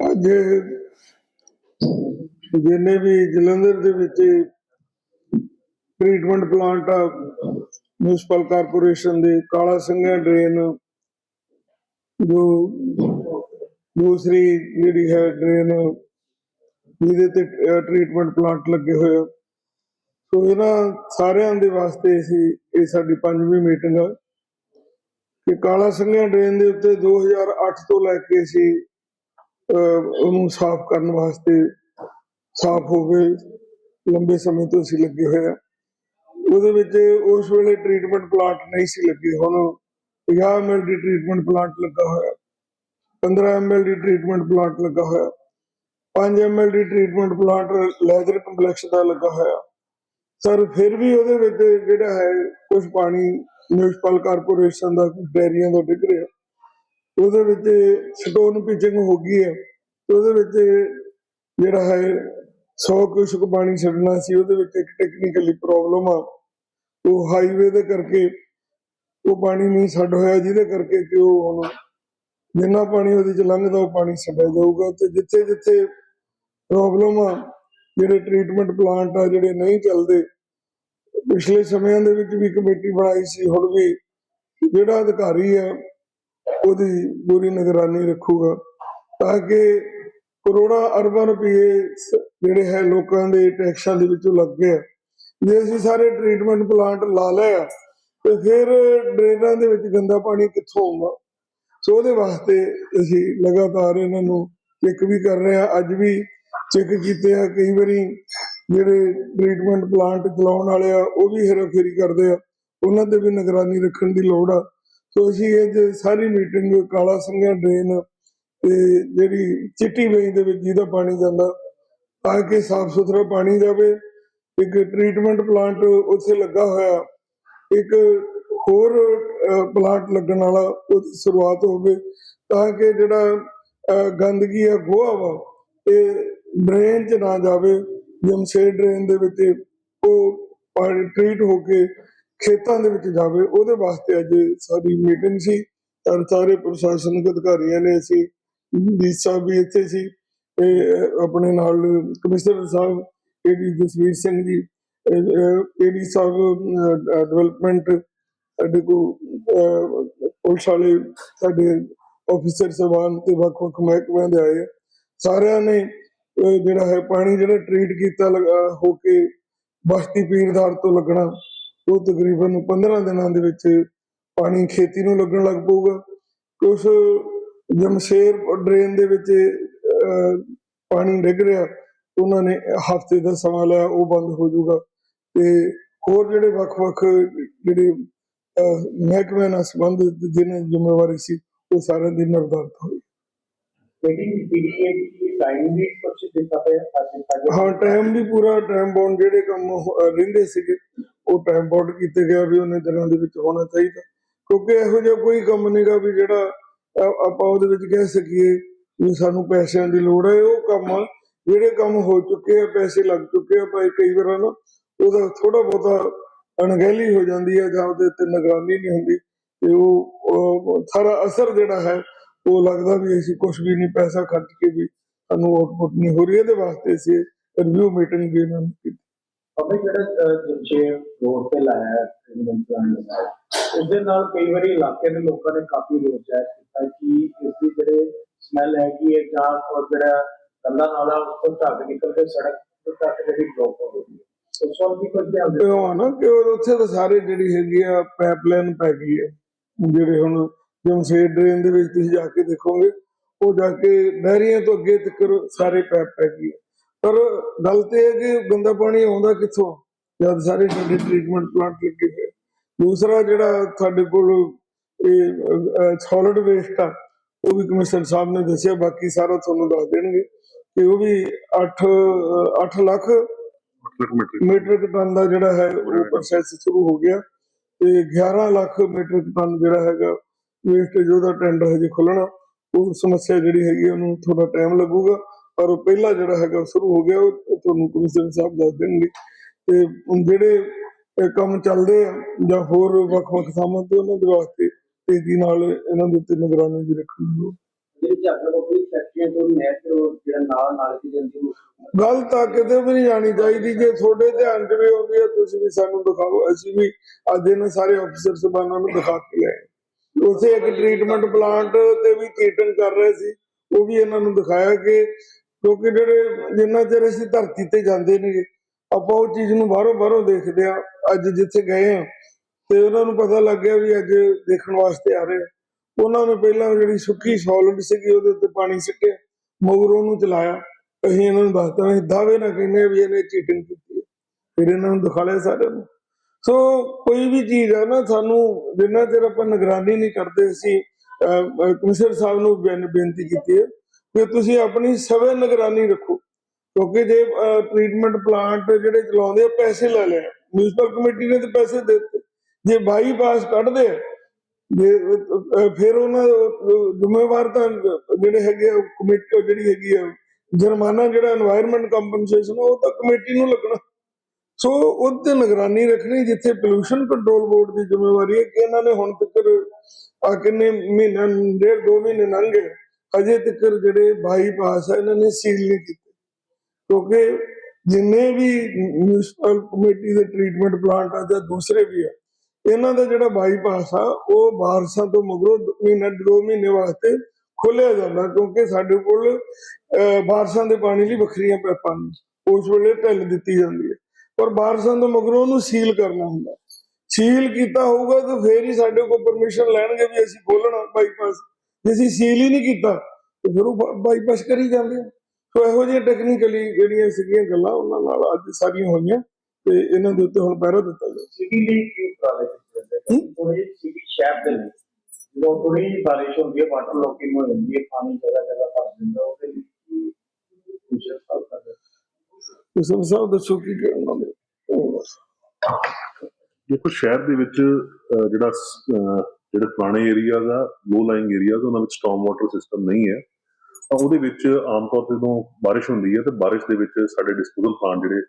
ਅੱਜ ਜਿੰਨੇ ਵੀ ਜਲੰਧਰ ਦੇ ਵਿੱਚ ਟ੍ਰੀਟਮੈਂਟ ਪਲਾਂਟ ਆ ਮਿਊਨਿਸਪਲ ਕਾਰਪੋਰੇਸ਼ਨ ਦੇ ਕਾਲਾ ਸਿੰਘਾ ਡਰੇਨ, ਜੋ ਦੂਸਰੀ ਜਿਹੜੀ ਹੈ ਡਰੇਨ, ਜਿਹਦੇ ਤੇ ਟ੍ਰੀਟਮੈਂਟ ਪਲਾਂਟ ਲੱਗੇ ਹੋਏ ਆ। ਸੋ ਇਹਨਾਂ ਸਾਰਿਆਂ ਦੇ ਵਾਸਤੇ ਅਸੀਂ ਇਹ ਸਾਡੀ ਪੰਜਵੀਂ ਮੀਟਿੰਗ ਆ। ਕਿ ਕਾਲਾ ਸਿੰਘਾ ਡਰੇਨ ਦੇ ਉੱਤੇ 2008 ਤੋਂ ਲੈ ਕੇ ਅਸੀਂ ਉਹਨੂੰ ਸਾਫ਼ ਕਰਨ ਵਾਸਤੇ ਸਾਫ਼ ਹੋਵੇ ਲੰਬੇ ਸਮੇਂ ਤੋਂ ਅਸੀਂ ਲੱਗੇ ਹੋਏ ਆ ਉਹਦੇ ਵਿੱਚ ਉਸ ਵੇਲੇ ਟ੍ਰੀਟਮੈਂਟ ਪਲਾਂਟ ਨਹੀਂ ਸੀ ਲੱਗੇ, ਹੁਣ 50 ml ਦੀ ਟ੍ਰੀਟਮੈਂਟ ਪਲਾਂਟ ਲੱਗਾ ਹੋਇਆ 15 ml ਦੀ ਟ੍ਰੀਟਮੈਂਟ ਪਲਾਂਟ ਲੱਗਾ ਹੋਇਆ 5 ml ਦੀ ਟ੍ਰੀਟਮੈਂਟ ਪਲਾਂਟ ਲੈਦਰ ਕੰਪਲੈਕਸ ਦਾ ਲੱਗਾ ਹੋਇਆ। ਸਰ ਫਿਰ ਵੀ ਉਹਦੇ ਵਿੱਚ ਜਿਹੜਾ ਹੈ ਕੁਝ ਪਾਣੀ ਮਿਊਨਿਸਪਲ ਕਾਰਪੋਰੇਸ਼ਨ ਦਾ ਕੁਝ ਡੈਰੀਆਂ ਦਾ ਡਿੱਗ ਰਿਹਾ। ਉਹਦੇ ਵਿੱਚ ਸਟੋਨ ਪਿਚਿੰਗ ਹੋ ਗਈ ਹੈ। ਉਹਦੇ ਵਿੱਚ ਜਿਹੜਾ ਹੈ 100 ਕਿਊਸਕ ਪਾਣੀ ਛੱਡਣਾ ਸੀ, ਉਹਦੇ ਵਿੱਚ ਇੱਕ ਟੈਕਨੀਕਲੀ ਪ੍ਰੋਬਲਮ ਆ। ਉਹ ਹਾਈਵੇ ਦੇ ਕਰਕੇ ਉਹ ਪਾਣੀ ਨਹੀਂ ਛੱਡ ਹੋਇਆ, ਜਿਹਦੇ ਕਰਕੇ ਕਿ ਉਹ ਹੁਣ ਜਿੰਨਾ ਪਾਣੀ ਉਹਦੇ ਚ ਲੰਘਦਾ, ਉਹ ਪਾਣੀ ਛੱਡਿਆ ਜਾਊਗਾ। ਤੇ ਜਿੱਥੇ ਜਿੱਥੇ ਪ੍ਰੋਬਲਮ ਆ, ਜਿਹੜੇ ਟ੍ਰੀਟਮੈਂਟ ਪਲਾਂਟ ਆ, ਜਿਹੜੇ ਨਹੀਂ ਚੱਲਦੇ, ਪਿਛਲੇ ਸਮਿਆਂ ਦੇ ਵਿੱਚ ਵੀ ਕਮੇਟੀ ਬਣਾਈ ਸੀ, ਹੁਣ ਵੀ ਜਿਹੜਾ ਅਧਿਕਾਰੀ ਆ, ਉਹਦੀ ਪੂਰੀ ਨਿਗਰਾਨੀ ਰੱਖੂਗਾ, ਤਾਂ ਕਿ ਕਰੋੜਾਂ ਅਰਬਾਂ ਰੁਪਏ ਜਿਹੜੇ ਹੈ ਲੋਕਾਂ ਦੇ ਟੈਕਸਾਂ ਦੇ ਵਿੱਚੋਂ ਲੱਗ ਗਏ ਆ। ਜੇ ਅਸੀਂ ਸਾਰੇ ਟ੍ਰੀਟਮੈਂਟ ਪਲਾਂਟ ਲਾ ਲਏ ਆ, ਤੇ ਫਿਰ ਡਰੇਨਾਂ ਦੇ ਵਿੱਚ ਗੰਦਾ ਪਾਣੀ ਕਿੱਥੋਂ ਆਉਂਦਾ ਸੋ ਉਹਦੇ ਵਾਸਤੇ ਅਸੀਂ ਲਗਾਤਾਰ ਇਹਨਾਂ ਨੂੰ ਚੈੱਕ ਵੀ ਕਰ ਰਹੇ ਆ। ਅੱਜ ਵੀ ਚੈੱਕ ਕੀਤੇ ਆ। ਕਈ ਵਾਰੀ ਜਿਹੜੇ ਟ੍ਰੀਟਮੈਂਟ ਪਲਾਂਟ ਚਲਾਉਣ ਵਾਲੇ ਆ, ਉਹ ਵੀ ਹੇਰਾਫੇਰੀ ਕਰਦੇ ਆ। ਉਹਨਾਂ ਤੇ ਵੀ ਨਿਗਰਾਨੀ ਰੱਖਣ ਦੀ ਲੋੜ ਆ। ਸੋ ਅਸੀਂ ਇਹ ਸਾਰੀ ਮੀਟਿੰਗ ਕਾਲਾ ਸਿੰਘਾ ਡਰੇਨ ਤੇ ਜਿਹੜੀ ਚਿੱਟੀ ਵੇਈ ਦੇ ਵਿੱਚ ਜਿਹਦਾ ਪਾਣੀ ਜਾਂਦਾ, ਤਾਂ ਕਿ ਸਾਫ਼ ਸੁਥਰਾ ਪਾਣੀ ਜਾਵੇ। ਇੱਕ ਟ੍ਰੀਟਮੈਂਟ ਪਲਾਂਟ ਉੱਥੇ ਲੱਗਾ ਹੋਇਆ। ਇੱਕ ਹੋਰ ਪਲਾਂਟ ਲੱਗਣ ਵਾਲਾ ਉਹਦੀ ਸ਼ੁਰੂਆਤ ਹੋਵੇ, ਤਾਂ ਕਿ ਜਿਹੜਾ ਗੰਦਗੀ ਆ ਗੋਹਾ ਵਾ, ਇਹ ਡਰੇਨ 'ਚ ਨਾ ਜਾਵੇ। ਜਮਸ਼ੇਦ ਡਰੇਨ ਦੇ ਵਿੱਚ ਉਹ ਪਾਣੀ ਟ੍ਰੀਟ ਹੋ ਕੇ ਖੇਤਾਂ ਦੇ ਵਿੱਚ ਜਾਵੇ। ਉਹਦੇ ਵਾਸਤੇ ਅੱਜ ਸਾਡੀ ਮੀਟਿੰਗ ਸੀ। ਸਾਰੇ ਪ੍ਰਸ਼ਾਸਨਿਕ ਅਧਿਕਾਰੀਆਂ ਨੇ ਅਸੀਂ ਡੀ ਸਾਹਿਬ ਵੀ ਇੱਥੇ ਸੀ। ਇਹ ਆਪਣੇ ਨਾਲ ਕਮਿਸ਼ਨਰ ਸਾਹਿਬ ਏਡੀ ਜਸਵੀਰ ਸਿੰਘ ਜੀ ਏਡੀ ਸਾਹਿਬ ਡਿਵੈਲਪਮੈਂਟ ਸਾਡੇ ਕੋ ਪੁਲਿਸ ਵਾਲੇ, ਸਾਡੇ ਆਫੀਸਰ ਸਾਹਿਬਾਨ ਤੇ ਵੱਖ ਵੱਖ ਮਹਿਕਮਿਆਂ ਦੇ ਆਏ। ਸਾਰਿਆਂ ਨੇ ਜਿਹੜਾ ਹੈ ਪਾਣੀ ਜਿਹੜਾ ਟ੍ਰੀਟ ਕੀਤਾ ਲਗਾ, ਹੋ ਕੇ ਬਸਤੀ ਪੀਰਦਾਰ ਤੋਂ ਲੱਗਣਾ, ਉਹ ਤਕਰੀਬਨ 15 ਦਿਨਾਂ ਦੇ ਵਿੱਚ ਪਾਣੀ ਖੇਤੀ ਨੂੰ ਲੱਗਣ ਲੱਗ ਪਊਗਾ। ਕੁਛ ਜਮਸ਼ੇਰ ਡਰੇਨ ਦੇ ਵਿੱਚ ਪਾਣੀ ਡਿੱਗ ਰਿਹਾ ਉਹਨਾਂ ਨੇ ਹਫ਼ਤੇ ਦਾ ਸਮਾਂ ਲਿਆ ਉਹ ਬੰਦ ਹੋ ਜਾਊਗਾ। ਤੇ ਹੋਰ ਜਿਹੜੇ ਵੱਖ-ਵੱਖ ਜਿਹੜੇ ਅਹ, ਮਹਿਕਮਿਆਂ ਨਾਲ ਸੰਬੰਧਿਤ ਜਿਹਨਾਂ ਦੀ ਜ਼ਿੰਮੇਵਾਰੀ ਸੀ ਉਹ ਸਾਰਿਆਂ ਦੀ ਨਿਰਧਾਰਤ ਹੋਈ। ਜਿਹੜੀ ਪੀਡੀਏ ਦੀ ਟਾਈਮ ਵੀ ਕੁਝ ਦਿੱਤਾ ਪਿਆ ਅੱਜ ਅੱਜ ਹਾਂ ਟਾਈਮ ਵੀ ਪੂਰਾ ਟਾਈਮ ਬਾਉਂਡ ਜਿਹੜੇ ਕੰਮ ਰਹਿੰਦੇ ਸੀਗੇ ਉਹ ਟਾਈਮ ਬਾਉਂਡ ਕੀਤੇ ਗਿਆ ਵੀ ਉਹਨੇ ਦਿਨਾਂ ਦੇ ਵਿੱਚ ਹੋਣਾ ਚਾਹੀਦਾ। ਕਿਉਂਕਿ ਇਹੋ ਜਿਹਾ ਕੋਈ ਕੰਮ ਨਹੀਂਗਾ ਵੀ ਜਿਹੜਾ ਆਪਾਂ ਉਹਦੇ ਵਿੱਚ ਕਹਿ ਸਕੀਏ ਵੀ ਸਾਨੂੰ ਪੈਸਿਆਂ ਦੀ ਲੋੜ ਹੈ, ਉਹ ਕੰਮ ਜਿਹੜੇ ਕੰਮ ਹੋ ਚੁੱਕੇ ਆ, ਪੈਸੇ ਲੱਗ ਚੁੱਕੇ ਆ ਪਰ ਕਈ ਵਾਰ ਨਾ ਉਹਦਾ ਥੋੜਾ ਬਹੁਤਾ ਅਣਗਹਿਲੀ ਹੋ ਜਾਂਦੀ ਹੈ ਜਾਂ ਉਹਦੇ ਉੱਤੇ ਨਿਗਰਾਨੀ ਨਹੀਂ ਹੁੰਦੀ ਤੇ ਉਹ ਸਾਰਾ ਅਸਰ ਜਿਹੜਾ ਹੈ, ਉਹ ਲੱਗਦਾ ਵੀ ਅਸੀਂ ਕੁਝ ਵੀ ਨਹੀਂ, ਪੈਸਾ ਖਰਚ ਕੇ ਵੀ ਸਾਨੂੰ ਆਉਟਪੁੱਟ ਨਹੀਂ ਹੋ ਰਹੀ, ਇਹਦੇ ਵਾਸਤੇ ਅਸੀਂ ਰਿਵਿਊ ਮੀਟਿੰਗ ਵੀ ਇਹਨਾਂ ਨੂੰ ਕੀਤੀ। ਅਬੇ ਜਿਹੜਾ ਜਮਸ਼ੇਰ ਰੋਡ ਤੇ ਲਾਇਆ ਹੈ ਟ੍ਰੀਟਮੈਂਟ ਨਾਲ ਕਈ ਵਾਰੀ ਇਲਾਕੇ ਦੇ ਲੋਕਾਂ ਨੇ ਕਾਫੀ ਰੋਸ ਜਾਹਿਰ ਕਿ ਇਸ ਦੀ ਜਿਹੜੇ ਸਮੈਲ ਹੈਗੀ ਹੈ ਜਾਂ ਉਹ ਜਿਹੜਾ ਕੰਦਾ ਨਾਲਾ, ਉਸ ਤੋਂ ਢੱਕ ਨਿਕਲ ਕੇ ਸੜਕ ਤੋਂ ਤੱਕ ਜਿਹੜੀ ਬਲੌਕ ਹੋ ਗਈ ਉਸ ਵੱਲ ਵੀ ਕੁਝ ਧਿਆਨ ਤੇ ਉਹ ਨਾ ਕਿ ਉੱਥੇ ਤਾਂ ਸਾਰੇ ਜਿਹੜੀ ਹੈਗੀ ਆ ਪਾਈਪਲਾਈਨ ਪੈ ਗਈ ਹੈ। ਜਿਹੜੇ ਹੁਣ ਜਮਸ਼ੇਦ ਡਰੇਨ ਦੇ ਵਿੱਚ ਤੁਸੀਂ ਜਾ ਕੇ ਦੇਖੋਗੇ, ਉਹ ਜਾ ਕੇ ਨਹਿਰੀਆਂ ਤੋਂ ਅੱਗੇ ਤੱਕ ਸਾਰੇ ਪੈਪ ਪੈ ਗਈ ਪਰ ਗੱਲ ਤੇ ਹੈ ਕਿ ਗੰਦਾ ਪਾਣੀ ਆਉਂਦਾ ਕਿੱਥੋਂ? ਜਦ ਸਾਰੇ ਸਾਡੇ ਟ੍ਰੀਟਮੈਂਟ ਪਲਾਂਟ ਲੱਗੇ ਹੋਏ ਦੂਸਰਾ ਜਿਹੜਾ ਸਾਡੇ ਕੋਲ ਇਹ ਸੋਲਿਡ ਵੇਸਟ ਆ। ਉਹ ਵੀ ਕਮਿਸ਼ਨਰ ਸਾਹਿਬ ਨੇ ਦੱਸਿਆ ਬਾਕੀ ਸਾਰਾ ਤੁਹਾਨੂੰ ਦੱਸ ਦੇਣਗੇ ਕਿ ਉਹ ਵੀ 8 8 ਲੱਖ ਮੀਟ੍ਰਿਕ ਟਨ। ਦਾ ਜਿਹੜਾ ਹੈ ਉਹ ਪ੍ਰੋਸੈਸ ਸ਼ੁਰੂ ਹੋ ਗਿਆ ਤੇ 11 ਲੱਖ ਮੀਟ੍ਰਿਕ ਟਨ ਜਿਹੜਾ ਹੈਗਾ ਵੇਸਟੇਜ ਉਹਦਾ ਟੈਂਡਰ ਹਜੇ ਖੁੱਲਣਾ ਉਹ ਸਮੱਸਿਆ ਜਿਹੜੀ ਹੈਗੀ ਉਹਨੂੰ ਥੋੜਾ ਟਾਈਮ ਲੱਗੂਗਾ ਪਰ ਉਹ ਪਹਿਲਾ ਜਿਹੜਾ ਹੈਗਾ ਸ਼ੁਰੂ ਹੋ ਗਿਆ ਉਹ ਤੁਹਾਨੂੰ ਕਮਿਸ਼ਨਰ ਸਾਹਿਬ ਦੱਸ ਦੇਣਗੇ। ਤੇ ਜਿਹੜੇ ਕੰਮ ਚੱਲਦੇ ਆ ਜਾਂ ਹੋਰ ਵੱਖ-ਵੱਖ ਥਾਵਾਂ ਤੇ ਉਹਨਾਂ ਦੇ ਵਾਸਤੇ ਤੇਜ਼ੀ ਨਾਲ ਇਹਨਾਂ ਦੇ ਉੱਤੇ ਨਿਗਰਾਨੀ ਵੀ ਰੱਖਣ ਦੀ ਲੋੜ। ਜਿਹੜੀ ਝਾਕਰ ਕੋਪੀ ਫੈਕਟਰੀਆਂ ਤੋਂ ਨਹਿਰ ਤੋਂ ਜਿਹੜਾ ਨਾਲ ਨਾਲ ਦੀ ਜਾਂਦੀ ਉਹ ਗੱਲ ਤਾਂ ਕਿਤੇ ਵੀ ਨਹੀਂ ਜਾਣੀ ਚਾਹੀਦੀ ਜੇ ਤੁਹਾਡੇ ਧਿਆਨ 'ਚ ਵੀ ਆਉਂਦੀ ਹੈ ਤੁਸੀਂ ਵੀ ਸਾਨੂੰ ਦਿਖਾਓ। ਅਸੀਂ ਵੀ ਅੱਜ ਇਹਨਾਂ ਸਾਰੇ ਅਫਸਰ ਸਬਾਨਾਂ ਨੂੰ ਦਿਖਾ ਕੇ ਲਿਆਏ ਉਸੇ ਇੱਕ ਟ੍ਰੀਟਮੈਂਟ ਪਲਾਂਟ ਤੇ ਵੀ ਚੀਟਿੰਗ ਕਰ ਰਹੇ ਸੀ ਉਹ ਵੀ ਇਹਨਾਂ ਨੂੰ ਦਿਖਾਇਆ ਕਿ ਕਿਉਂਕਿ ਜਿਹੜੇ ਜਿੰਨਾ ਚਿਰ ਅਸੀਂ ਧਰਤੀ ਤੇ ਜਾਂਦੇ ਨੇਗੇ ਆਪਾਂ ਉਹ ਚੀਜ਼ ਨੂੰ ਬਾਹਰੋਂ ਬਾਹਰੋਂ ਦੇਖਦੇ ਆ ਅੱਜ ਜਿੱਥੇ ਗਏ ਆ ਤੇ ਉਹਨਾਂ ਨੂੰ ਪਤਾ ਲੱਗ ਗਿਆ ਵੀ ਅੱਜ ਦੇਖਣ ਵਾਸਤੇ ਆ ਰਹੇ ਉਹਨਾਂ ਨੇ ਪਹਿਲਾਂ ਜਿਹੜੀ ਸੁੱਕੀ ਸੋਲਿਡ ਸੀਗੀ ਉਹਦੇ ਉੱਤੇ ਪਾਣੀ ਸਿੱਟਿਆ, ਮਗਰ ਉਹਨੂੰ ਚਲਾਇਆ। ਅਸੀਂ ਇਹਨਾਂ ਨੂੰ ਦੱਸਤਾ, ਅਸੀਂ ਦਾਅਵੇ ਨਾ ਕਹਿੰਦੇ ਵੀ ਇਹਨੇ ਚੀਟਿੰਗ ਕੀਤੀ ਫਿਰ ਇਹਨਾਂ ਨੂੰ ਦਿਖਾਲਿਆ ਸਾਰਿਆਂ ਨੂੰ। ਸੋ ਕੋਈ ਵੀ ਚੀਜ਼ ਆ ਨਾ, ਸਾਨੂੰ ਜਿੰਨਾ ਚਿਰ ਆਪਾਂ ਨਿਗਰਾਨੀ ਨਹੀਂ ਕਰਦੇ ਸੀ ਕਮਿਸ਼ਨਰ ਸਾਹਿਬ ਨੂੰ ਬੇਨਤੀ ਕੀਤੀ ਹੈ ਕਿ ਤੁਸੀਂ ਆਪਣੀ ਸਵੇ ਨਿਗਰਾਨੀ ਰੱਖੋ। ਕਿਉਂਕਿ ਜੇ ਟ੍ਰੀਟਮੈਂਟ ਪਲਾਂਟ ਜਿਹੜੇ ਚਲਾਉਂਦੇ ਆ, ਪੈਸੇ ਲੈ ਲਿਆ ਮਿਊਨਿਸਪਲ ਕਮੇਟੀ ਨੇ ਤੇ ਪੈਸੇ ਦੇ ਦਿੱਤੇ। ਜੇ ਬਾਈਪਾਸ ਕੱਢਦੇ ਫਿਰ ਉਹਨਾਂ ਜ਼ਿੰਮੇਵਾਰ ਤਾਂ ਜਿਹੜੇ ਹੈਗੇ ਕਮੇਟੀ ਜਿਹੜੀ ਹੈਗੀ ਆ, ਜੁਰਮਾਨਾ ਜਿਹੜਾ এনवायरमेंट ਕੰਪਨਸੇਸ਼ਨ ਉਹ ਤਾਂ ਕਮੇਟੀ ਨੂੰ ਲੱਗਣਾ। ਸੋ ਉਹਦੇ ਨਿਗਰਾਨੀ ਰੱਖਣੀ, ਜਿੱਥੇ ਪੋਲੂਸ਼ਨ ਕੰਟਰੋਲ ਬੋਰਡ ਦੀ ਜ਼ਿੰਮੇਵਾਰੀ ਹੈ, ਕਿ ਇਹਨਾਂ ਨੇ ਹੁਣ ਤੱਕ ਆ ਕਿੰਨੇ ਮਹੀਨਾ, ਡੇਢ ਦੋ ਮਹੀਨੇ ਲੰਘੇ ਅਜੇ ਤੱਕ ਜਿਹੜੇ ਬਾਈਪਾਸ ਹੈ ਇਹਨਾਂ ਨੇ ਸੀਲ ਨਹੀਂ ਕੀਤੇ। ਕਿਉਂਕਿ ਜਿੰਨੇ ਵੀ ਮਿਊਨਿਸਪਲ ਕਮੇਟੀ ਦੇ ਟ੍ਰੀਟਮੈਂਟ ਪਲਾਂਟ ਆ, ਜਾਂ ਦੂਸਰੇ ਵੀ ਆ ਇਹਨਾਂ ਦਾ ਜਿਹੜਾ ਬਾਈਪਾਸ ਆ, ਉਹ ਬਾਰਸਾਂ ਤੋਂ ਮਗਰੋਂ ਮਹੀਨਾ, ਦੋ ਮਹੀਨੇ ਵਾਸਤੇ ਖੋਲਿਆ ਜਾਂਦਾ ਕਿਉਂਕਿ ਸਾਡੇ ਕੋਲ ਬਾਰਸਾਂ ਦੇ ਪਾਣੀ ਲਈ ਵੱਖਰੀਆਂ ਪੈਪਾਂ ਨੇ। ਉਸ ਵੇਲੇ ਢਿੱਲ ਦਿੱਤੀ ਜਾਂਦੀ ਹੈ। ਪਰ ਬਾਰਸਾਂ ਤੋਂ ਮਗਰੋਂ ਉਹਨੂੰ ਸੀਲ ਕਰਨਾ ਹੁੰਦਾ। ਸੀਲ ਕੀਤਾ ਹੋਊਗਾ ਤਾਂ ਫੇਰ ਹੀ ਸਾਡੇ ਕੋਲ ਪਰਮਿਸ਼ਨ ਲੈਣਗੇ ਵੀ ਅਸੀਂ ਖੋਲਣਾ ਬਾਈਪਾਸ ਜੇ ਅਸੀਂ ਸੀਲ ਹੀ ਨਹੀਂ ਕੀਤਾ, ਤਾਂ ਫਿਰ ਉਹ ਬਾਈਪਾਸ ਕਰੀ ਜਾਂਦੇ ਸੋ ਇਹੋ ਜਿਹੇ ਟੈਕਨੀਕਲੀ ਜਿਹੜੀਆਂ ਸੀਗੀਆਂ ਗੱਲਾਂ, ਉਹਨਾਂ ਨਾਲ ਅੱਜ ਸਾਰੀਆਂ ਹੋਈਆਂ। ਤੇ ਇਹਨਾਂ ਦੇ ਉੱਤੇ ਹੁਣ ਪਹਿਰਾ ਦਿੱਤਾ ਜਾਵੇ ਸਿਟੀ ਲਈ ਕੀ ਉਪਰਾਲੇ ਕੀਤੇ ਜਾਂਦੇ ਹਨ ਥੋੜੀ ਸਿਟੀ ਸ਼ਹਿਰ ਦੇ ਲਈ ਜਦੋਂ ਥੋੜੀ ਜਿਹੀ ਬਾਰਿਸ਼ ਹੁੰਦੀ ਹੈ ਵਾਟਰ ਲੋਕਿੰਗ ਹੋ ਜਾਂਦੀ ਹੈ ਪਾਣੀ ਜਗ੍ਹਾ ਜਗ੍ਹਾ ਭਰ ਜਾਂਦਾ ਉਹਦੇ ਲਈ ਕੀ ਕੁਝ ਸਾਲ ਕਰਦੇ ਕਿਸਮ ਸਾਹਿਬ ਦੱਸੋ ਕੀ ਕਹਿਣਾ ਨੇ ਦੇਖੋ ਸ਼ਹਿਰ ਦੇ ਵਿੱਚ ਅਹ, ਜਿਹੜਾ ਸ- ਅਹ, ਜਿਹੜੇ ਪੁਰਾਣੇ ਏਰੀਆ ਦਾ ਲੋ ਲਾਈਂਗ ਏਰੀਆ ਉਹਨਾਂ ਵਿੱਚ ਸਟਾਰਮ ਵਾਟਰ ਸਿਸਟਮ ਨਹੀਂ ਹੈ। ਤਾਂ ਉਹਦੇ ਵਿੱਚ ਆਮ ਤੌਰ ਤੇ ਜਦੋਂ ਬਾਰਿਸ਼ ਹੁੰਦੀ ਹੈ ਤੇ ਬਾਰਿਸ਼ ਦੇ ਵਿੱਚ ਸਾਡੇ ਡਿਸਪੋਜ਼ਲ ਪਲਾਂਟ ਜਿਹੜੇ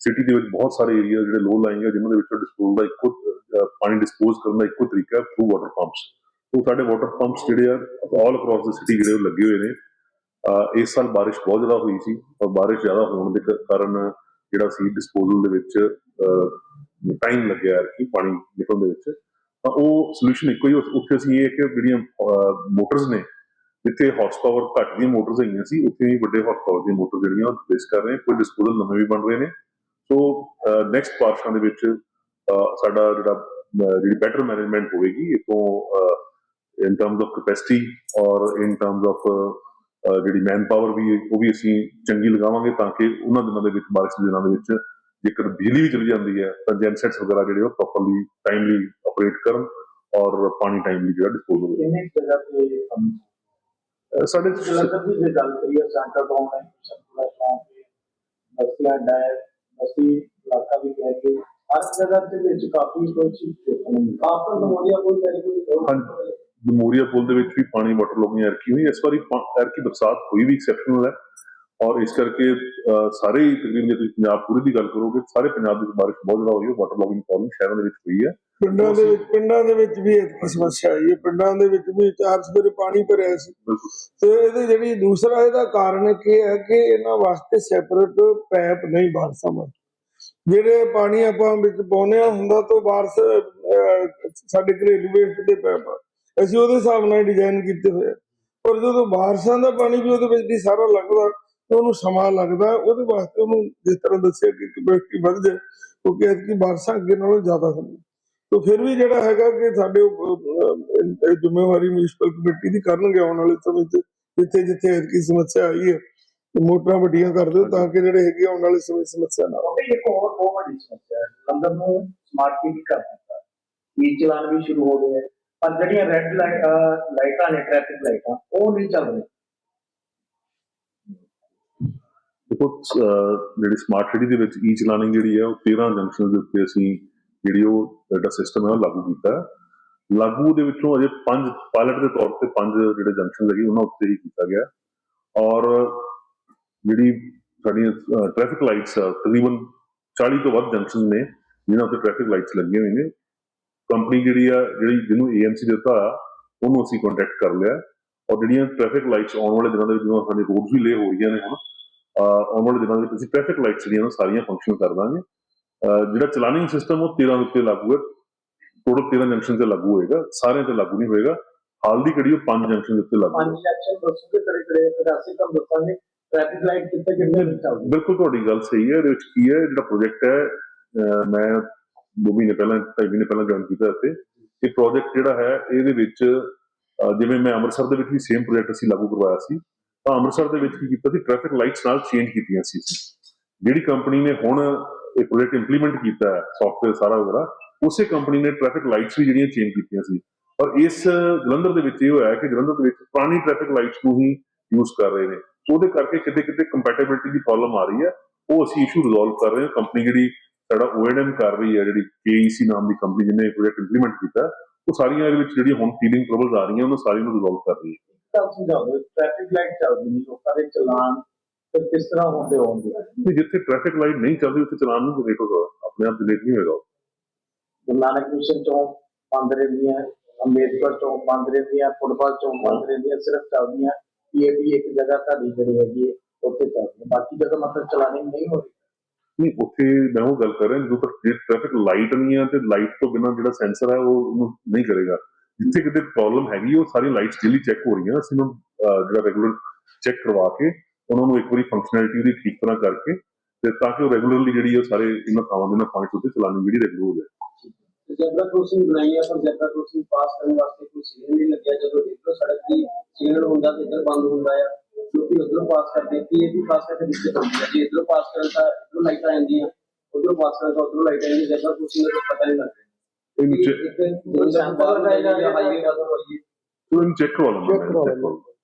ਸਿਟੀ ਦੇ ਵਿੱਚ ਬਹੁਤ ਸਾਰੇ ਏਰੀਆ ਜਿਹੜੇ ਲੋ ਲਾਈਂਗ ਹੈ ਜਿਨ੍ਹਾਂ ਦੇ ਵਿੱਚ ਡਿਸਪੋਜ਼ਲ ਦਾ ਇੱਕੋ ਪਾਣੀ ਡਿਸਪੋਜ਼ ਕਰਨ ਦਾ ਇੱਕੋ ਤਰੀਕਾ ਥਰੂ ਵਾਟਰ ਪੰਪਸ ਉਹ ਸਾਡੇ ਵਾਟਰ ਪੰਪਸ ਜਿਹੜੇ ਆ ਆਲ ਅਕ੍ਰੋਸ ਦ ਸਿਟੀ ਜਿਹੜੇ ਉਹ ਲੱਗੇ ਹੋਏ ਨੇ। ਇਸ ਸਾਲ ਬਾਰਿਸ਼ ਬਹੁਤ ਜ਼ਿਆਦਾ ਹੋਈ ਸੀ ਔਰ ਬਾਰਿਸ਼ ਜ਼ਿਆਦਾ ਹੋਣ ਦੇ ਕਾਰਨ ਜਿਹੜਾ ਸੀ ਡਿਸਪੋਜ਼ਲ ਦੇ ਵਿੱਚ ਟਾਈਮ ਲੱਗਿਆ ਕਿ ਪਾਣੀ ਨਿਕਲਣ ਦੇ ਵਿੱਚ। ਤਾਂ ਉਹ ਸੋਲੂਸ਼ਨ ਇੱਕੋ ਹੀ ਉੱਥੇ ਅਸੀਂ ਇਹ ਕਿ ਜਿਹੜੀਆਂ ਮੋਟਰਸ ਨੇ, ਜਿੱਥੇ ਹਾਰਸ ਪਾਵਰ ਘੱਟ ਦੀਆਂ ਮੋਟਰਸ ਹੈਗੀਆਂ ਸੀ, ਉੱਥੇ ਵੀ ਵੱਡੇ ਹਾਰਸ ਪਾਵਰ ਦੀਆਂ ਮੋਟਰ ਜਿਹੜੀਆਂ ਉਹ ਰਿਪਲੇਸ ਕਰ ਰਹੇ ਕੋਈ ਡਿਸਪੋਜ਼ਲ ਨਵੇਂ ਵੀ ਬਣ ਰਹੇ ਨੇ। ਸੋ ਨੈਕਸਟ ਪਾਰਸ਼ਾਂ ਦੇ ਵਿੱਚ ਸਾਡਾ ਜਿਹੜਾ ਜਿਹੜੀ ਬੈਟਰ ਮੈਨੇਜਮੈਂਟ ਹੋਵੇਗੀ ਇਤੋਂ ਇਨ ਟਰਮਸ ਆਫ ਕੈਪੈਸਿਟੀ ਔਰ ਇਨ ਟਰਮਸ ਆਫ ਜਿਹੜੀ ਮੈਨ ਪਾਵਰ ਵੀ ਉਹ ਵੀ ਅਸੀਂ ਚੰਗੀ ਲਗਾਵਾਂਗੇ ਤਾਂ ਕਿ ਉਹਨਾਂ ਦਿਨਾਂ ਦੇ ਵਿੱਚ ਬਾਰਿਸ਼ ਦੇ ਦਿਨਾਂ ਦੇ ਵਿੱਚ ਜੇਕਰ ਬਿਜਲੀ ਵੀ ਚਲੀ ਜਾਂਦੀ ਹੈ ਤਾਂ ਜੈਨਸੈਟਸ ਵਗੈਰਾ ਜਿਹੜੇ ਉਹ ਪ੍ਰੋਪਰਲੀ ਟਾਈਮਲੀ ਆਪਰੇਟ ਕਰਨ ਔਰ ਪਾਣੀ ਟਾਈਮਲੀ ਜਿਹੜਾ ਡਿਸਪੋਜ਼ ਹੋਵੇ। ਕਿੰਨੇ ਜਗ੍ਹਾ ਤੇ ਸਾਡੇ ਜਲੰਧਰ ਦੀ ਜੇ ਗੱਲ ਕਰੀਏ ਸੈਂਟਰ ਤੋਂ ਹੈ ਸਰਕੂਲਰ ਚੌਂਕ ਬਸਤੀਆਂ ਡਾਇਰ ਬਸਤੀ ਇਲਾਕਾ ਵੀ ਕਹਿ ਕੇ ਹਰ ਜਗ੍ਹਾ ਦੇ ਵਿੱਚ ਕਾਫੀ ਕੁਝ ਦੇਖਣ ਨੂੰ ਆਪਰ ਦਮੋਲੀਆ ਕੋਈ ਕਰੇ ਕੋਈ ਹਾਂਜੀ। ਮੋਰੀਆ ਪੁਲ ਦੇ ਵਿੱਚ ਵੀ ਪਾਣੀ ਵਾਟਰ ਲੋਗਿੰਗ ਐਰਕੀ ਹੋਈ। ਇਸ ਵਾਰੀ ਐਰਕੀ ਬਰਸਾਤ ਹੋਈ ਵੀ ਐਕਸੈਪਸ਼ਨਲ ਹੈ ਔਰ ਇਸ ਕਰਕੇ ਸਾਰੇ ਹੀ ਤਕਰੀਬਨ ਜੇ ਤੁਸੀਂ ਪੰਜਾਬ ਪੂਰੀ ਦੀ ਗੱਲ ਕਰੋਗੇ ਸਾਰੇ ਪੰਜਾਬ ਦੇ ਵਿੱਚ ਬਾਰਿਸ਼ ਬਹੁਤ ਜ਼ਿਆਦਾ ਹੋਈ ਹੈ ਵਾਟਰ ਲੋਗਿੰਗ ਪ੍ਰੋਬਲਮ ਸ਼ਹਿਰਾਂ ਦੇ ਵਿੱਚ ਹੋਈ ਹੈ। ਪਿੰਡਾਂ ਦੇ ਵਿੱਚ ਪਿੰਡਾਂ ਦੇ ਵਿੱਚ ਵੀ ਇਹ ਸਮੱਸਿਆ ਆਈ ਹੈ। ਪਿੰਡਾਂ ਦੇ ਵਿੱਚ ਵੀ ਚਾਰ ਸਵੇਰੇ ਪਾਣੀ ਭਰਿਆ ਸੀ। ਤੇ ਇਹਦੇ ਜਿਹੜੀ ਦੂਸਰਾ ਇਹਦਾ ਕਾਰਨ ਕੀ ਹੈ ਕਿ ਇਹਨਾਂ ਵਾਸਤੇ ਸੈਪਰੇਟ ਪੈਪ ਨਹੀਂ ਬਾਰਸਾਂ ਵਾਸਤੇ ਜਿਹੜੇ ਪਾਣੀ ਆਪਾਂ ਵਿੱਚ ਪਾਉਂਦੇ ਆ ਹੁੰਦਾ ਤੋਂ ਬਾਰਸ ਸਾਡੇ ਘਰੇਲੂ ਵੇਸਟ ਦੇ ਪੈਪ ਅਸੀਂ ਉਹਦੇ ਹਿਸਾਬ ਨਾਲ ਡਿਜ਼ਾਈਨ ਕੀਤੇ ਹੋਏ ਆ। ਪਰ ਜਦੋਂ ਬਾਰਸਾਂ ਦਾ ਪਾਣੀ ਵੀ ਉਹਦੇ ਵਿੱਚ ਦੀ ਸਾਰਾ ਲੱਗਦਾ। ਤੇ ਉਹਨੂੰ ਸਮਾਂ ਲੱਗਦਾ, ਉਹਦੇ ਵਾਸਤੇ ਉਹਨੂੰ ਜਿਸ ਤਰ੍ਹਾਂ ਦੱਸਿਆ ਕਿ ਕਪੈਸਿਟੀ ਵੱਧ ਜਾਏ, ਕਿਉਂਕਿ ਐਤਕੀ ਬਾਰਸਾਂ ਅੱਗੇ ਨਾਲੋਂ ਜ਼ਿਆਦਾ ਹੁੰਦੀਆਂ ਤੋ ਫਿਰ ਵੀ ਜਿਹੜਾ ਹੈਗਾ ਕਿ ਸਾਡੇ ਜ਼ਿੰਮੇਵਾਰੀ ਮਿਊਨਿਸਪਲ ਕਮੇਟੀ ਦੀ ਕਰਨਗੇ ਆਉਣ ਵਾਲੇ ਸਮੇਂ 'ਚ, ਜਿੱਥੇ ਜਿੱਥੇ ਐਤਕੀ ਸਮੱਸਿਆ ਆਈ ਹੈ ਮੋਟਰਾਂ ਵੱਡੀਆਂ ਕਰ ਦਿਓ ਤਾਂ ਕਿ ਜਿਹੜੇ ਹੈਗੇ ਆਉਣ ਵਾਲੇ ਸਮੇਂ ਸਮੱਸਿਆ ਨਾ ਆਵੇ। ਇੱਕ ਹੋਰ ਬਹੁਤ ਵੱਡੀ ਸਮੱਸਿਆ ਹੈ। ਲੰਡਨ ਨੂੰ ਸਮਾਰਟ ਸਿਟੀ ਕਰ ਦਿੱਤਾ। ਈ ਚਲਾਨ ਵੀ ਸ਼ੁਰੂ ਹੋ ਗਏ ਪਰ ਜਿਹੜੀਆਂ ਰੈੱਡ ਲਾਈਟਾਂ ਨੇ ਟ੍ਰੈਫਿਕ ਲਾਈਟਾਂ ਉਹ ਨਹੀਂ ਚੱਲ ਰਹੀਆਂ। ਦੇਖੋ ਜਿਹੜੀ ਸਮਾਰਟ ਸਿਟੀ ਦੇ ਵਿੱਚ ਈ ਚਲਾਨਿੰਗ ਜਿਹੜੀ ਹੈ ਉਹ 13 ਜੰਕਸ਼ਨ ਦੇ ਉੱਤੇ ਅਸੀਂ ਜਿਹੜੀ ਉਹ ਜਿਹੜਾ ਸਿਸਟਮ ਹੈ, ਉਹ ਲਾਗੂ ਕੀਤਾ ਲਾਗੂ ਦੇ ਵਿੱਚੋਂ ਅਜੇ ਪੰਜ ਪਾਇਲਟ ਦੇ ਤੌਰ ਤੇ ਪੰਜ ਜਿਹੜੇ ਜੰਕਸ਼ਨ ਲੱਗੇ ਉਹਨਾਂ ਉੱਤੇ ਹੀ ਕੀਤਾ ਗਿਆ ਔਰ ਜਿਹੜੀ ਸਾਡੀਆਂ ਟ੍ਰੈਫਿਕ ਲਾਈਟਸ ਤਕਰੀਬਨ 40 ਤੋਂ ਵੱਧ ਜੰਕਸ਼ਨ ਨੇ, ਜਿਨ੍ਹਾਂ ਉੱਤੇ ਟ੍ਰੈਫਿਕ ਲਾਈਟਸ ਲੱਗੀਆਂ ਹੋਈਆਂ ਨੇ। ਕੰਪਨੀ ਜਿਹੜੀ ਆ, ਜਿਹੜੀ ਜਿਹਨੂੰ ਏਐਮਸੀ ਦਿੱਤਾ, ਉਹਨੂੰ ਅਸੀਂ ਕੰਟੈਕਟ ਕਰ ਲਿਆ ਔਰ ਜਿਹੜੀਆਂ ਟ੍ਰੈਫਿਕ ਲਾਈਟਸ ਆਉਣ ਵਾਲੇ ਦਿਨਾਂ ਦੇ ਵਿੱਚ ਜਦੋਂ ਸਾਡੇ ਰੋਡਸ ਵੀ ਲੇ ਹੋ ਰਹੀਆਂ ਨੇ ਹੁਣ ਆਉਣ ਵਾਲੇ ਦਿਨਾਂ ਦੇ ਵਿੱਚ ਅਸੀਂ ਟ੍ਰੈਫਿਕ ਲਾਈਟਸ ਜਿਹੜੀਆਂ ਨੇ ਸਾਰੀਆਂ ਫੰਕਸ਼ਨ ਕਰ ਦਾਂਗੇ। ਜਿਹੜਾ ਚਲਾਨਿੰਗ ਸਿਸਟਮ ਉਹ 13 ਦੇ ਉੱਤੇ ਲਾਗੂ ਹੈ। ਟੋਟਲ 13 ਜੰਕਸ਼ਨ ਤੇ ਲਾਗੂ ਹੋਏਗਾ। ਸਾਰਿਆਂ ਤੇ ਲਾਗੂ ਨਹੀਂ ਹੋਏਗਾ। ਹਾਲ ਦੀ ਘੜੀ ਉਹ ਪੰਜ ਜੰਕਸ਼ਨ ਦੇ ਉੱਤੇ ਲਾਗੂ ਪੰਜ ਸੈਕਸ਼ਨ ਦੱਸੋਗੇ ਕਿਹੜੇ ਕਿਹੜੇ ਫਿਰ ਅਸੀਂ ਤੁਹਾਨੂੰ ਦੱਸਾਂਗੇ ਟ੍ਰੈਫਿਕ ਲਾਈਟ ਕਿੱਥੇ ਕਿੰਨੇ ਚੱਲਦੀ ਬਿਲਕੁਲ ਤੁਹਾਡੀ ਗੱਲ ਸਹੀ ਹੈ। ਇਹਦੇ ਵਿੱਚ ਕੀ ਹੈ? ਜਿਹੜਾ ਪ੍ਰੋਜੈਕਟ ਹੈ ਮੈਂ ਦੋ ਮਹੀਨੇ ਪਹਿਲਾਂ ਢਾਈ ਮਹੀਨੇ ਪਹਿਲਾਂ ਜੁਆਇਨ ਕੀਤਾ ਇੱਥੇ। ਇਹ ਪ੍ਰੋਜੈਕਟ ਜਿਹੜਾ ਹੈ ਇਹਦੇ ਵਿੱਚ ਜਿਵੇਂ ਮੈਂ ਅੰਮ੍ਰਿਤਸਰ ਦੇ ਵਿੱਚ ਵੀ ਸੇਮ ਪ੍ਰੋਜੈਕਟ ਅਸੀਂ ਲਾਗੂ ਕਰਵਾਇਆ ਸੀ। ਤਾਂ ਅੰਮ੍ਰਿਤਸਰ ਦੇ ਵਿੱਚ ਕੀ ਕੀਤਾ ਸੀ? ਟ੍ਰੈਫਿਕ ਲਾਈਟਸ ਨਾਲ ਚੇਂਜ ਕੀਤੀਆਂ ਸੀ ਜਿਹੜੀ ਕੰਪਨੀ ਨੇ ਹੁਣ ਇਹ ਪ੍ਰੋਜੈਕਟ ਇੰਪਲੀਮੈਂਟ ਕੀਤਾ ਹੈ ਸੌਫਟਵੇਅਰ ਸਾਰਾ ਵਗੈਰਾ ਉਸੇ ਕੰਪਨੀ ਨੇ ਟ੍ਰੈਫਿਕ ਲਾਈਟਸ ਵੀ ਜਿਹੜੀਆਂ ਚੇਂਜ ਕੀਤੀਆਂ ਸੀ। ਪਰ ਇਸ ਜਲੰਧਰ ਦੇ ਵਿੱਚ ਇਹ ਹੋਇਆ ਕਿ ਜਲੰਧਰ ਦੇ ਵਿੱਚ ਪੁਰਾਣੀ ਟ੍ਰੈਫਿਕ ਲਾਈਟਸ ਨੂੰ ਹੀ ਯੂਜ਼ ਕਰ ਰਹੇ ਨੇ। ਉਹਦੇ ਕਰਕੇ ਕਿਤੇ ਕਿਤੇ ਕੰਪੈਟੀਬਿਲਿਟੀ ਦੀ ਪ੍ਰੋਬਲਮ ਆ ਰਹੀ ਹੈ। ਉਹ ਅਸੀਂ ਇਸ਼ੂ ਰਿਜ਼ੋਲਵ ਕਰ ਰਹੇ ਹਾਂ। ਕੰਪਨੀ ਜਿਹੜੀ ਸਾਡਾ ਓਐਨਐਮ ਕਰ ਰਹੀ ਹੈ, ਜਿਹੜੀ KEC ਨਾਮ ਦੀ ਕੰਪਨੀ ਜਿਹਨੇ ਪ੍ਰੋਜੈਕਟ ਇੰਪਲੀਮੈਂਟ ਕੀਤਾ ਉਹ ਸਾਰੀਆਂ ਇਹਦੇ ਵਿੱਚ ਜਿਹੜੀਆਂ ਹੁਣ ਫੀਲਿੰਗ ਟਰਬਲਸ ਆ ਰਹੀਆਂ, ਉਹਨਾਂ ਸਾਰੀਆਂ ਨੂੰ ਰਿਜ਼ੋਲਵ ਕਰ ਰਹੀ ਹੈ। ਤਾਂ ਸਮਝਾਓ ਟ੍ਰੈਫਿਕ ਲਾਈਟ ਚੱਲਦੀ ਨਹੀਂ ਲੋਕਾਂ ਦੇ ਚਲਾਨ ਫਿਰ ਕਿਸ ਤਰ੍ਹਾਂ ਹੁੰਦੇ ਹੋਣਗੇ? ਤੇ ਜਿੱਥੇ ਟ੍ਰੈਫਿਕ ਲਾਈਟ ਨਹੀਂ ਚੱਲਦੀ ਉੱਥੇ ਚਲਾਨ ਨੂੰ ਜਨਰੇਟ ਹੋਗਾ ਆਪਣੇ ਆਪ ਜਨਰੇਟ ਨਹੀਂ ਹੋਏਗਾ। ਗੁਰੂ ਨਾਨਕ ਮਿਸ਼ਨ ਚੌਂਕ ਬੰਦ ਰਹਿੰਦੀਆਂ ਅੰਬੇਦਕਰ ਚੌਂਕ ਬੰਦ ਰਹਿੰਦੀਆਂ ਫੁੱਟਬਾਲ ਚੌਂਕ ਬੰਦ ਰਹਿੰਦੀਆਂ ਸਿਰਫ ਚੱਲਦੀਆਂ। ਇਹ ਵੀ ਇੱਕ ਜਗ੍ਹਾ ਤੁਹਾਡੀ ਜਿਹੜੀ ਹੈਗੀ ਉੱਥੇ ਚੱਲਦੀ ਬਾਕੀ ਜਗ੍ਹਾ ਮਤਲਬ ਚਲਾਣੀ ਨਹੀਂ ਹੋ ਰਹੀ। ਨਹੀਂ ਉੱਥੇ ਮੈਂ ਉਹ ਗੱਲ ਕਰ ਰਿਹਾ ਜਦੋਂ ਤੱਕ ਟ੍ਰੈਫਿਕ ਲਾਈਟ ਨਹੀਂ ਹੈ ਤੇ ਲਾਈਟ ਤੋਂ ਬਿਨਾਂ ਜਿਹੜਾ ਸੈਂਸਰ ਹੈ ਉਹ ਨਹੀਂ ਕਰੇਗਾ। ਜਿੱਥੇ ਕਿਤੇ ਪ੍ਰੋਬਲਮ ਹੈਗੀ ਉਹ ਸਾਰੀ ਲਾਈਟਸ ਡੇਲੀ ਚੈੱਕ ਹੋ ਰਹੀਆਂ। ਅਸੀਂ ਉਹਨੂੰ ਅਹ, ਜਿਹੜਾ ਰੈਗੂਲਰ ਚੈੱਕ ਕਰਵਾ ਕੇ ਉਹਨਾਂ ਨੂੰ ਇੱਕ ਵਾਰੀ ਫੰਕਸ਼ਨੈਲਿਟੀ ਦੀ ਠੀਕ ਤਰ੍ਹਾਂ ਕਰਕੇ ਤੇ ਤਾਂ ਕਿ ਉਹ ਰੈਗੂਲਰਲੀ ਜਿਹੜੀ ਹੈ ਉਹ ਸਾਰੇ ਇਹਨਾਂ ਥਾਵਾਂ ਦੇ ਇਹਨਾਂ ਪੁਆਇੰਟਸ ਉੱਤੇ ਚਲਾਣੀ ਜਿਹੜੀ ਰੈਗੂਲਰ ਹੋ ਜਾਏ। ਜ਼ੈਬਰਾ ਕ੍ਰੋਸਿੰਗ ਬਣਾਈ ਹੈ ਪਰ ਜ਼ੈਬਰਾ ਕ੍ਰੋਸਿੰਗ ਪਾਸ ਕਰਨ ਵਾਸਤੇ ਕੋਈ ਸਿਗਨਲ ਨਹੀਂ ਲੱਗਿਆ। ਜਦੋਂ ਇੱਧਰੋਂ ਸੜਕ ਦੀ ਸਿਗਨਲ ਹੁੰਦਾ ਤੇ ਇੱਧਰ ਬੰਦ ਹੁੰਦਾ ਆ ਲੋਕੀ ਉਧਰੋਂ ਪਾਸ ਕਰਦੇ। ਕਿ ਇਹ ਵੀ ਪਾਸ ਕਰਕੇ ਦਿੱਕਤ ਹੁੰਦੀ ਹੈ ਜੇ ਇੱਧਰੋਂ ਪਾਸ ਕਰਨ ਤਾਂ ਇੱਧਰੋਂ ਲਾਈਟਾਂ ਆਉਂਦੀਆਂ ਉਧਰੋਂ ਪਾਸ ਕਰਨ ਤਾਂ ਉਧਰੋਂ ਲਾਈਟਾਂ ਆਉਂਦੀਆਂ ਜ਼ੈਬਰਾ ਕ੍ਰੋਸਿੰਗ ਦਾ ਪਤਾ ਨਹੀਂ ਲੱਗਦਾ। ਇਹਨੂੰ ਚੈੱਕ ਇੱਕ ਜਦੋਂ ਸੈਂਪਲ ਲਗਾਇਆ ਜਾਂ